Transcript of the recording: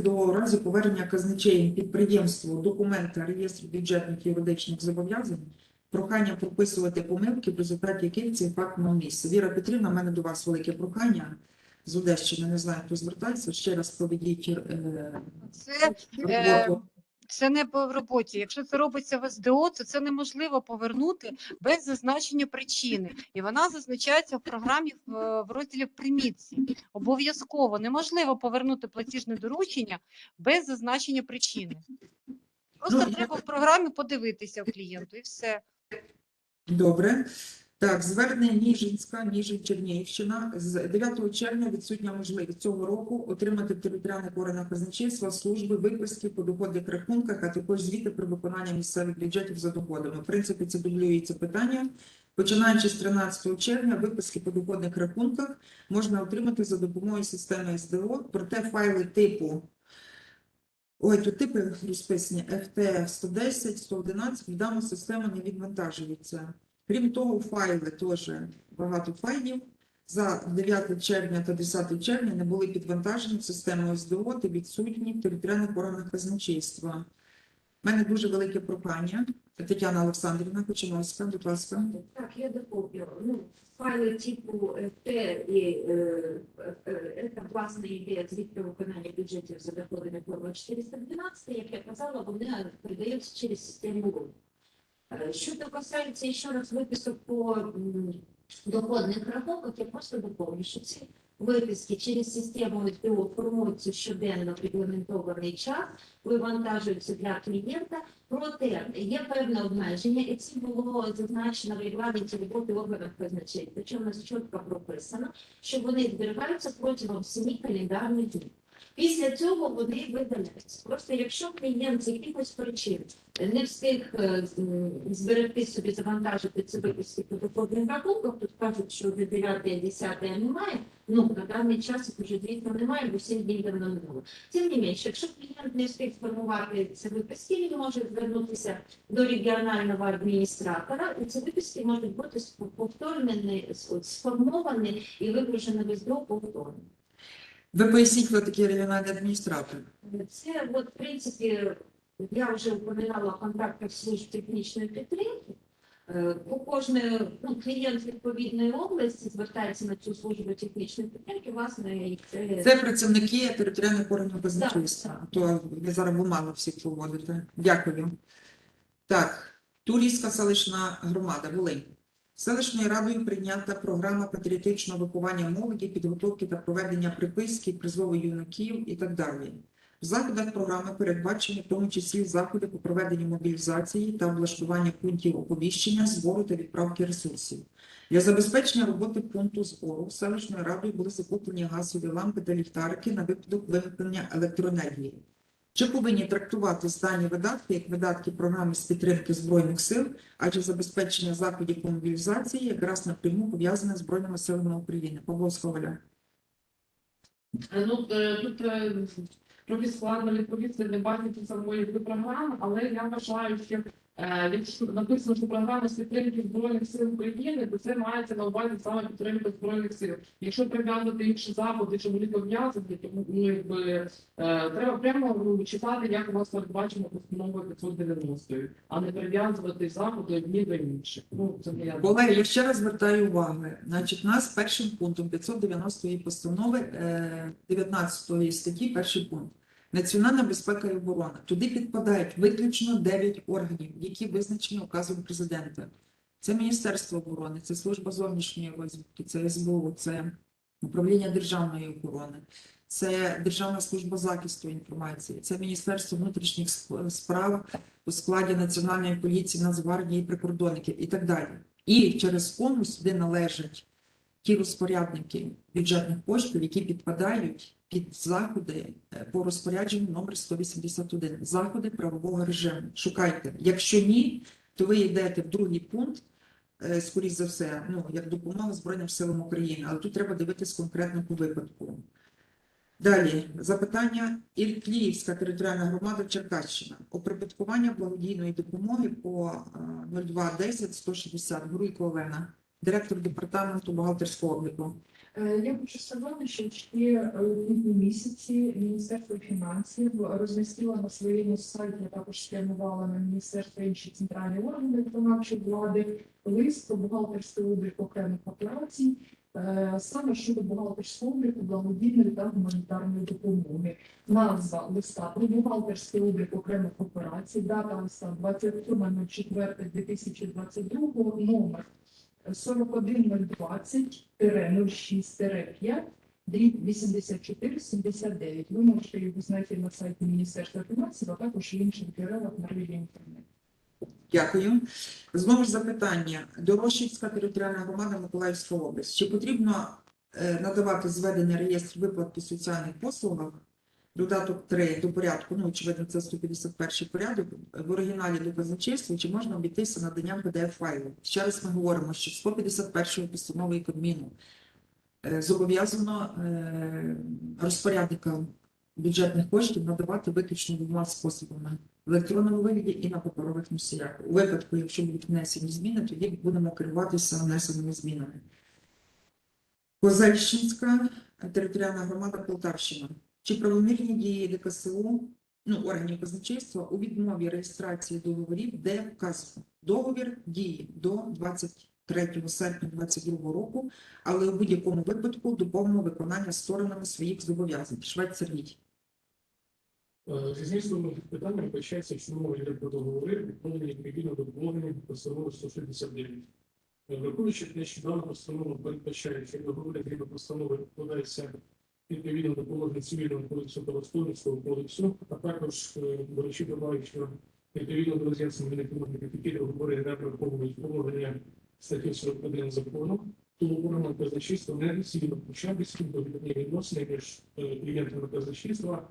До разі повернення казначеєм підприємству документа реєстру бюджетних юридичних зобов'язань, прохання прописувати помилки, в результаті яких цей факт мав місце. Віра Петрівна, в мене до вас велике прохання з Одещини, не знаю, хто звертається, ще раз проведіть е, Це, е, роботу. Це не по роботі. Якщо це робиться в СДО, то це неможливо повернути без зазначення причини. І вона зазначається в програмі в, в розділі примітці. Обов'язково неможливо повернути платіжне доручення без зазначення причини. Просто Ну, треба в програмі подивитися в клієнту і все. Добре. Так, звернення Ніжинська, Ніжин Чернігівщина. З 9 червня відсутня можливість цього року отримати в територіальних органах казначейства служби виписки по доходних рахунках, а також звіти про виконання місцевих бюджетів за доходами. В принципі, це дублюється питання. Починаючи з 13 червня, виписки по доходних рахунках можна отримати за допомогою системи СДО, проте файли типу Ой, тут типи розписані FT 110, 111, відомо система не відвантажується. Крім того, файли теж багато файлів. За 9 червня та 10 червня не були підвантажені в систему СДО та відсутні в територіальних органах казначейства. У мене дуже велике прохання. Тетяна Олександрівна Кочиновська, будь ласка. Так, я доповню. Ну, файли типу е, Т е, е, це власне ідея звіт виконання бюджетів за доходами форми 412, як я казала, вони передаються через систему Що касається ще раз виписок по доходних рахунках, я просто доповню, що ці виписки через систему СДО формуються щоденно в регламентований час, вивантажуються для клієнта, Проте є певне обмеження, і це було зазначено в регламенті роботи органів казначей. Причому у нас чітко прописано, що вони зберігаються протягом 7 календарних днів. Після цього вони видаляються. Просто якщо клієнт з якихось причин не встиг е, зберегти собі завантажити по доходним рахунках, тут кажуть, що вже 9 10 немає. Ну на даний час вже звісно немає, бо 7 днів давно не було. Тим не менше, якщо клієнт не встиг сформувати ці виписки, він може звернутися до регіонального адміністратора, і ці виписки можуть бути повторені, сформовані і вигружені в СДО повторно. Ви поясніть, хто такий регіональний адміністратор. Це, от, в принципі, я вже упоминала в контактах служб технічної підтримки. Е, У кожної ну, клієнт відповідної області звертається на цю службу технічної підтримки, власне, і це Це працівники територіальних органів казначейства. То ви зараз бумагу всіх проводите. Дякую. Так, Турійська селищна громада, Волинь. Селищною радою прийнята програма патріотичного виховання молоді, підготовки та проведення приписки, призову юнаків і так далі. В заходах програми передбачені в тому числі заходи по проведенню мобілізації та облаштування пунктів оповіщення, збору та відправки ресурсів. Для забезпечення роботи пункту збору селищною радою були закуплені газові лампи та ліхтарики на випадок виникнення електроенергії. Чи повинні трактувати здані видатки як видатки програми з підтримки Збройних сил, адже забезпечення заходів по мобілізації якраз напряму пов'язане з Збройними силами України? Павло Сковаля. Е, Ну, е, тут трохи складно відповісти не бачити самої програми, але я вважаю, що написано, що програма з підтримки Збройних сил України, то це мається на увазі саме підтримка Збройних сил. Якщо прив'язувати інші заходи, що вони пов'язані, то ну, якби, е, треба прямо ну, читати, як у вас передбачено постановою 590, а не прив'язувати заходи одні до інших. Ну, це моя Колеги, я ще раз звертаю увагу. Значить, у нас першим пунктом 590 постанови е, 19 статті, перший пункт. Національна безпека і оборона. Туди підпадають виключно 9 органів, які визначені указом президента. Це Міністерство оборони, це Служба зовнішньої розвідки, це СБУ, це Управління державної охорони, це Державна служба захисту інформації, це Міністерство внутрішніх справ у складі Національної поліції, Нацгвардії, прикордонників і так далі. І через кому сюди належать ті розпорядники бюджетних коштів, які підпадають під заходи е, по розпорядженню номер 181, заходи правового режиму. Шукайте. Якщо ні, то ви йдете в другий пункт, е, скоріш за все, ну, як допомога Збройним силам України, але тут треба дивитись конкретно по випадку. Далі запитання Іль-Київська територіальна громада Черкащина. Оприбуткування благодійної допомоги по е, 0210 160 Груйко Олена, директор департаменту бухгалтерського обліку. Е, Я хочу сказати, що ще е, квітні місяці Міністерство фінансів розмістило на своєму сайті, а також спрямувало на міністерство інші центральні органи виконавчої влади лист про бухгалтерський облік окремих операцій, е, саме щодо бухгалтерського обліку благодійної та гуманітарної допомоги. Назва листа про бухгалтерський облік окремих операцій, дата листа 27.04.2022, номер 41020-06-5, дріб 8479. Ви можете його знайти на сайті Міністерства фінансів, а також інших джерелах на рівні інтернету. Дякую. Знову ж запитання. Дорощівська територіальна громада Миколаївська область. Чи потрібно е, надавати зведення реєстру виплат по соціальних послугах, додаток 3 до порядку, ну, очевидно, це 151 порядок, в оригіналі до казначейства, чи можна обійтися наданням PDF-файлу? Ще раз ми говоримо, що 151 постанови Кабміну е, зобов'язано е, розпорядникам бюджетних коштів надавати виключно двома способами в електронному вигляді і на паперових носіях. У випадку, якщо будуть внесені зміни, тоді будемо керуватися внесеними змінами. Козельщинська територіальна громада Полтавщина. Чи правомірні дії ДКСУ, ну, органів казначейства у відмові реєстрації договорів, де вказано договір діє до 23 серпня 2022 року, але у будь-якому випадку до повного виконання сторонами своїх зобов'язань. Швець Сергій. Е, Зі змістом питання мова йде про договори, виконані відповідно до положення постанови 169. Е, Враховуючи нещодавно постанова передбачає, що договори згідно постанови викладаються відповідно до положень цивільного кодексу та господарського кодексу, а також е, до речі, добавить, що відповідно до роз'яснення економіки такі договори не враховують положення статті 41 закону, то органам казначейства не доцільно до відповідні відносини між е, клієнтами казначейства